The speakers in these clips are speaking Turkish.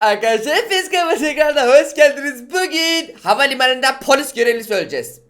Arkadaşlar hepiniz kanalıma tekrardan hoş geldiniz. Bugün havalimanında polis görevlisi olacağız.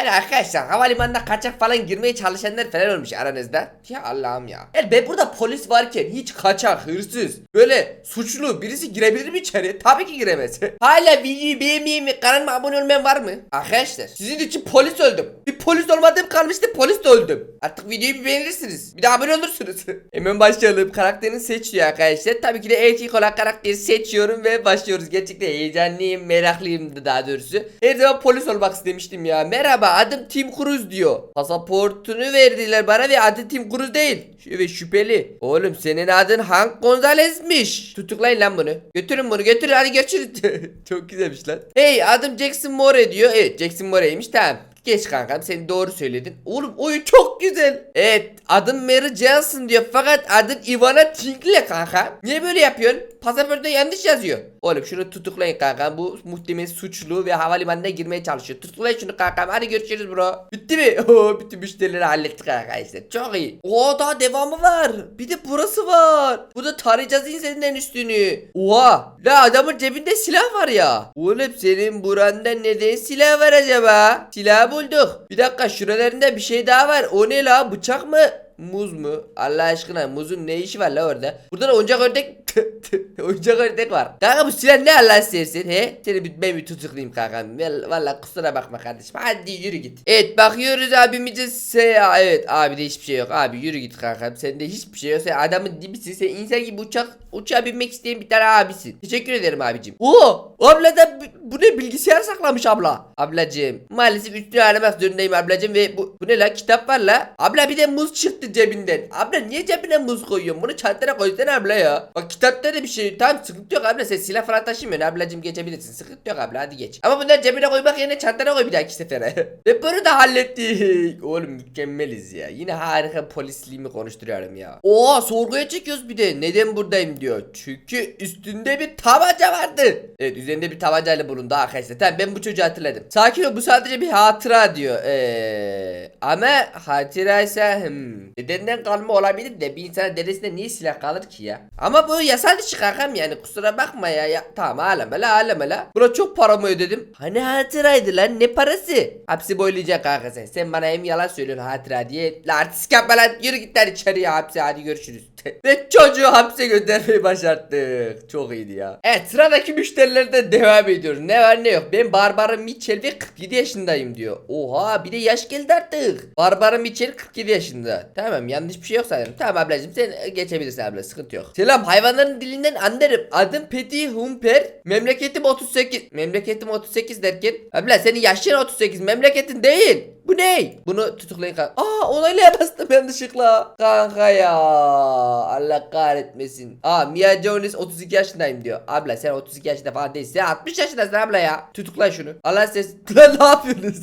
Yani arkadaşlar havalimanına kaçak falan girmeye çalışanlar falan olmuş aranızda. Ya Allah'ım ya. Yani ben burada polis varken hiç kaçak, hırsız, böyle suçlu birisi girebilir mi içeri? Tabii ki giremez. Hala videoyu beğenmeyen ve kanalıma abone olmayan var mı? Arkadaşlar sizin için polis öldüm. Bir polis olmadığım kalmıştı polis de öldüm. Artık videoyu bir beğenirsiniz. Bir de abone olursunuz. Hemen başlayalım. Karakterini seçiyor arkadaşlar. Tabii ki de erkek olan karakteri seçiyorum ve başlıyoruz. Gerçekten heyecanlıyım, meraklıyım daha doğrusu. Her zaman polis olmak istemiştim ya. Merhaba adım Tim Cruise diyor. Pasaportunu verdiler bana ve adı Tim Cruise değil. Evet şüpheli. Oğlum senin adın Hank Gonzalez'miş. Tutuklayın lan bunu. Götürün bunu götürün hadi görüşürüz. Çok güzelmiş lan. Hey adım Jackson More diyor. Evet Jackson More'ymiş tamam. Geç kankam sen doğru söyledin. Oğlum oyun çok güzel. Evet adım Mary Johnson diyor fakat adın Ivana Tinkle kanka. Niye böyle yapıyorsun? Pasaportta yanlış yazıyor. Oğlum şunu tutuklayın kankam. Bu muhtemelen suçlu ve havalimanına girmeye çalışıyor. Tutuklayın şunu kankam. Hadi görüşürüz bro. Bitti mi? Oo, bütün müşterileri hallettik arkadaşlar. Çok iyi. Oo daha devamı var. Bir de burası var. Bu da tarayacağız insanların üstünü. Oha. La adamın cebinde silah var ya. Oğlum senin buranda neden silah var acaba? Silah bulduk. Bir dakika şuralarında bir şey daha var. O ne la? Bıçak mı? Muz mu? Allah aşkına muzun ne işi var la orada? Burada da oyuncak ördek oyuncak ördek var. Kanka bu silah ne Allah istersin he? Seni bir, ben bir tutuklayayım kankam. Val- Valla kusura bakma kardeşim. Hadi yürü git. Evet bakıyoruz abimize se evet abi de hiçbir şey yok. Abi yürü git kankam. Sende hiçbir şey yok. Sen adamın dibisin. Sen insan gibi uçak uçağa binmek isteyen bir tane abisin. Teşekkür ederim abicim. Oo! Abla da bu ne bilgisayar saklamış abla. Ablacığım maalesef üstüne aramak zorundayım ablacığım ve bu, bu ne la kitap var la. Abla bir de muz çıktı cebinden. Abla niye cebine muz koyuyorsun? Bunu çantana koysana abla ya. Bak kitapta da bir şey. Tamam sıkıntı yok abla sen silah falan taşımıyorsun ablacığım geçebilirsin. Sıkıntı yok abla hadi geç. Ama bunları cebine koymak yerine çantana koy bir dahaki sefere. ve bunu da hallettik. Oğlum mükemmeliz ya. Yine harika polisliğimi konuşturuyorum ya. Oha sorguya çekiyoruz bir de. Neden buradayım diyor. Çünkü üstünde bir tabanca vardı. Evet üzerinde bir tabancayla bulundu arkadaşlar. Tamam ben bu çocuğu hatırladım. Sakin ol bu sadece bir hatıra diyor. Eee ama hatıra ise hmm, dedenden kalma olabilir de bir insana dedesinde niye silah kalır ki ya? Ama bu yasal dışı kankam yani kusura bakma ya. ya tamam ağlama la ağlama la. Buna çok para mı ödedim? Hani hatıraydı lan ne parası? Hapsi boylayacak kanka sen. Sen bana hem yalan söylüyorsun hatıra diye. La artistik yapma lan yürü git lan içeriye hapse hadi görüşürüz. Ve çocuğu hapse göndermeyi başardık. Çok iyiydi ya. Evet sıradaki müşterilerden devam ediyoruz. Ne var ne yok. Ben Barbara Mitchell ve 47 yaşındayım diyor. Oha bir de yaş geldi artık. Barbara Mitchell 47 yaşında. Tamam yanlış bir şey yok sanırım. Tamam ablacığım sen geçebilirsin abla sıkıntı yok. Selam hayvanların dilinden anlarım. Adım Petty Humper. Memleketim 38. Memleketim 38 derken. Abla senin yaşın 38 memleketin değil. Bu ne? Bunu tutuklayın kanka. Aa onaylaya bastım yanlışlıkla. Kanka ya. Allah kahretmesin. Aa Mia Jones 32 yaşındayım diyor. Abla sen 32 yaşında falan değilsin. Sen 60 yaşındasın abla ya. Tutukla şunu. Allah ses. Lan ne yapıyorsunuz?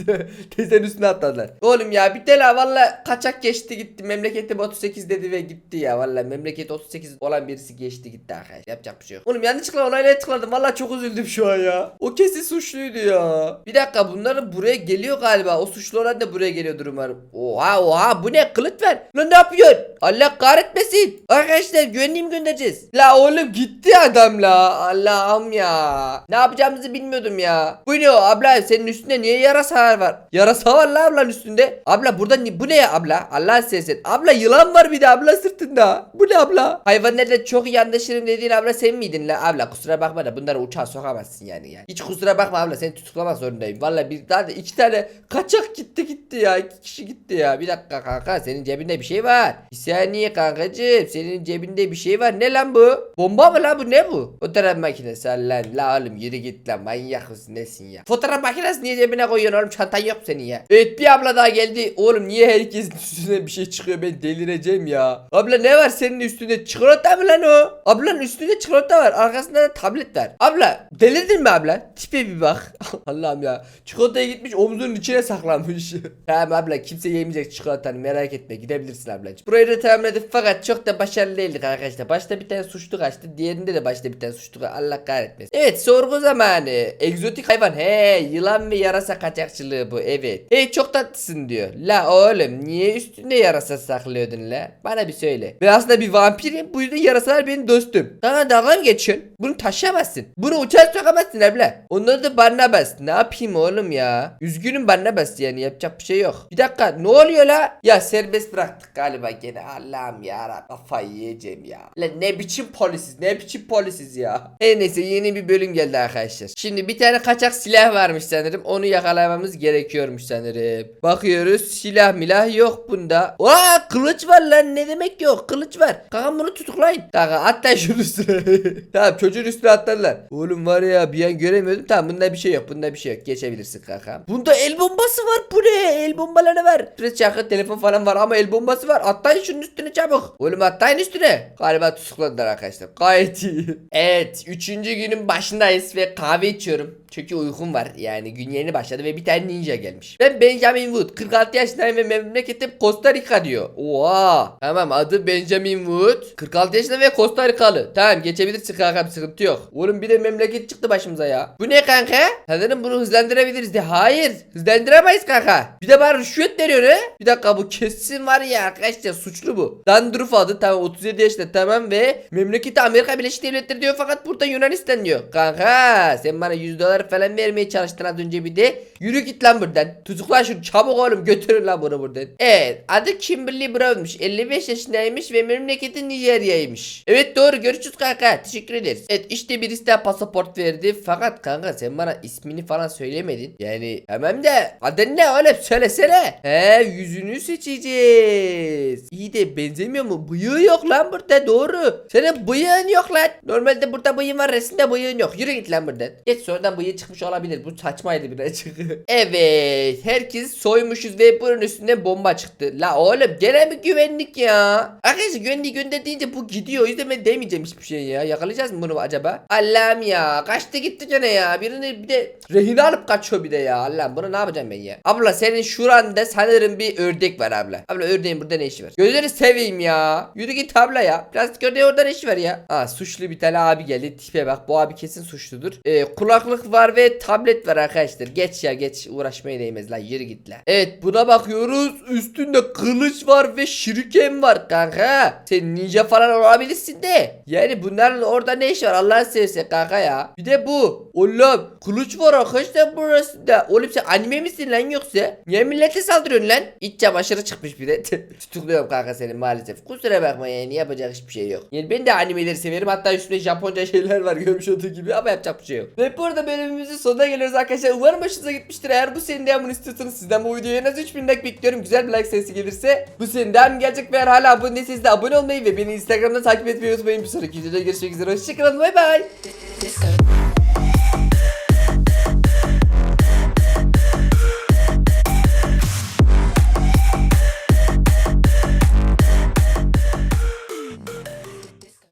Teyzenin üstüne atladılar. Oğlum ya bir tela valla kaçak geçti gitti. Memleketim 38 dedi ve gitti ya. Valla memleket 38 olan birisi geçti gitti arkadaş. Yapacak bir şey yok. Oğlum yanlışlıkla onaylaya tıkladım. Valla çok üzüldüm şu an ya. O kesin suçluydu ya. Bir dakika bunların buraya geliyor galiba. O suçlu olan da buraya geliyordur umarım. Oha oha bu ne kılıç ver. Lan ne yapıyorsun? Allah kahretmesin. Arkadaşlar güvenliğimi göndereceğiz. La oğlum gitti adam la. Allah'ım ya. Ne yapacağımızı bilmiyordum ya. Bu ne o abla senin üstünde niye yarasa var? Yarasa var la ablanın üstünde. Abla burada ni bu ne ya abla? Allah Abla yılan var bir de abla sırtında. Bu ne abla? Hayvanlarla çok iyi anlaşırım dediğin abla sen miydin la? Abla kusura bakma da bunları uçağa sokamazsın yani ya. Hiç kusura bakma abla seni tutuklamak zorundayım. Valla bir da iki tane kaçak gitti gitti ya. İki kişi gitti ya. Bir dakika kanka senin cebinde bir şey var. Bir saniye kankacığım senin cebinde bir şey var. Ne lan bu? Bomba mı lan bu ne bu? Fotoğraf makinesi lan. La oğlum yürü git lan manyak mısın nesin ya? Fotoğraf makinesi niye cebine koyuyorsun oğlum çantan yok senin ya. Evet bir abla daha geldi. Oğlum niye herkesin üstüne bir şey çıkıyor ben delireceğim ya. Abla ne var senin üstünde çikolata mı lan o? Ablanın üstünde çikolata var arkasında da tablet var. Abla delirdin mi abla? Tipe bir bak. Allah'ım ya. Çikolataya gitmiş omzunun içine saklamış. olmuş. tamam abla kimse yemeyecek çikolatanı merak etme gidebilirsin ablacığım. Burayı da tamamladık fakat çok da başarılı değildik arkadaşlar. Başta bir tane suçlu kaçtı. Diğerinde de başta bir tane suçlu kaçtı. Allah kahretmesin. Evet sorgu zamanı. Egzotik hayvan. He yılan ve yarasa kaçakçılığı bu evet. Hey çok tatlısın diyor. La oğlum niye üstünde yarasa saklıyordun la? Bana bir söyle. Ben aslında bir vampirim. Bu yüzden yarasalar benim dostum. Sana dalga mı geçiyorsun? Bunu taşıyamazsın. Bunu uçar sokamazsın abla. Onları da Barnabas. Ne yapayım oğlum ya? Üzgünüm Barnabas yani yapacak bir şey yok. Bir dakika ne oluyor la? Ya serbest bıraktık galiba gene. Allah'ım ya kafayı yiyeceğim ya. Lan ne biçim polisiz ne biçim polisiz ya. Her neyse yeni bir bölüm geldi arkadaşlar. Şimdi bir tane kaçak silah varmış sanırım. Onu yakalamamız gerekiyormuş sanırım. Bakıyoruz silah milah yok bunda. Aa kılıç var lan ne demek yok kılıç var. Kanka bunu tutuklayın. Kanka atla şunun üstüne. tamam çocuğun üstüne atlarlar. Oğlum var ya bir an göremiyordum. Tamam bunda bir şey yok bunda bir şey yok. Geçebilirsin kanka. Bunda el bombası var bu ne? El bombaları var. Şurada çakı telefon falan var ama el bombası var. Atlayın şunun üstüne çabuk. Oğlum atlayın üstüne. Galiba tutukladılar arkadaşlar. Gayet iyi. Evet. Üçüncü günün başındayız ve kahve içiyorum. Çünkü uykum var. Yani gün yeni başladı ve bir tane ninja gelmiş. Ben Benjamin Wood. 46 yaşındayım ve memleketim Costa Rica diyor. Oha. Tamam adı Benjamin Wood. 46 yaşında ve Costa Ricalı. Tamam geçebilirsin kanka sıkıntı yok. Oğlum bir de memleket çıktı başımıza ya. Bu ne kanka? Sanırım bunu hızlandırabiliriz de. Hayır. Hızlandıramayız kanka. Bir de bana rüşvet veriyor he. Bir dakika bu kesin var ya arkadaşlar suçlu bu. Dandruff adı tamam 37 yaşında tamam ve memleketi Amerika Birleşik Devletleri diyor fakat burada Yunanistan diyor. Kanka sen bana 100 dolar falan vermeye çalıştın az önce bir de. Yürü git lan buradan. Tutukla şunu çabuk oğlum götürün lan bunu buradan. Evet adı Kimberly Brown'muş. 55 yaşındaymış ve memleketi Nijerya'ymış. Evet doğru görüşürüz kanka. Teşekkür ederiz. Evet işte birisi de pasaport verdi. Fakat kanka sen bana ismini falan söylemedin. Yani tamam da adın ne oğlum söylesene. He yüzünü seçeceğiz. İyi de benzemiyor mu? Bıyığı yok lan burada doğru. Senin bıyığın yok lan. Normalde burada bıyığın var resimde bıyığın yok. Yürü git lan buradan. Geç sonradan bıyığı çıkmış olabilir. Bu saçmaydı birazcık. evet. Herkes soymuşuz ve bunun üstüne bomba çıktı. La oğlum gene mi güvenlik ya? Arkadaşlar güvenliği gönder deyince bu gidiyor. O yüzden ben demeyeceğim hiçbir şey ya. Yakalayacağız mı bunu acaba? Allah'ım ya. Kaçtı gitti gene ya. Birini bir de rehin alıp kaçıyor bir de ya. Allah'ım bunu ne yapacağım ben ya? Abla senin şuranda sanırım bir ördek var abla. Abla ördeğin burada ne işi var? Gözleri seveyim ya. Yürü git abla ya. Plastik ördeği orada ne işi var ya? Ha suçlu bir tane abi geldi. Tipe bak bu abi kesin suçludur. Ee, kulaklık var ve tablet var arkadaşlar. Geç ya geç uğraşmaya değmez la yürü git la. Evet buna bakıyoruz. Üstünde kılıç var ve şiriken var kanka. Sen ninja falan olabilirsin de. Yani bunların orada ne işi var Allah'ını seversen kanka ya. Bir de bu. Oğlum kılıç var arkadaşlar burasında. Oğlum sen anime misin lan yoksa? Niye millete saldırıyorsun lan? İç çamaşırı çıkmış bir de. Tutukluyorum kanka seni maalesef. Kusura bakma yani yapacak hiçbir şey yok. Yani ben de animeleri severim. Hatta üstünde Japonca şeyler var görmüş olduğu gibi ama yapacak bir şey yok. Ve bu arada bölümümüzün sonuna geliyoruz arkadaşlar. Umarım hoşunuza gitmiştir. Eğer bu senin devamını istiyorsanız sizden bu videoya en az 3000 like bekliyorum. Güzel bir like sayısı gelirse bu senin devam gelecek ve hala abone değilseniz de abone olmayı ve beni Instagram'da takip etmeyi unutmayın. Bir sonraki videoda görüşmek üzere. Hoşçakalın. Bay bay.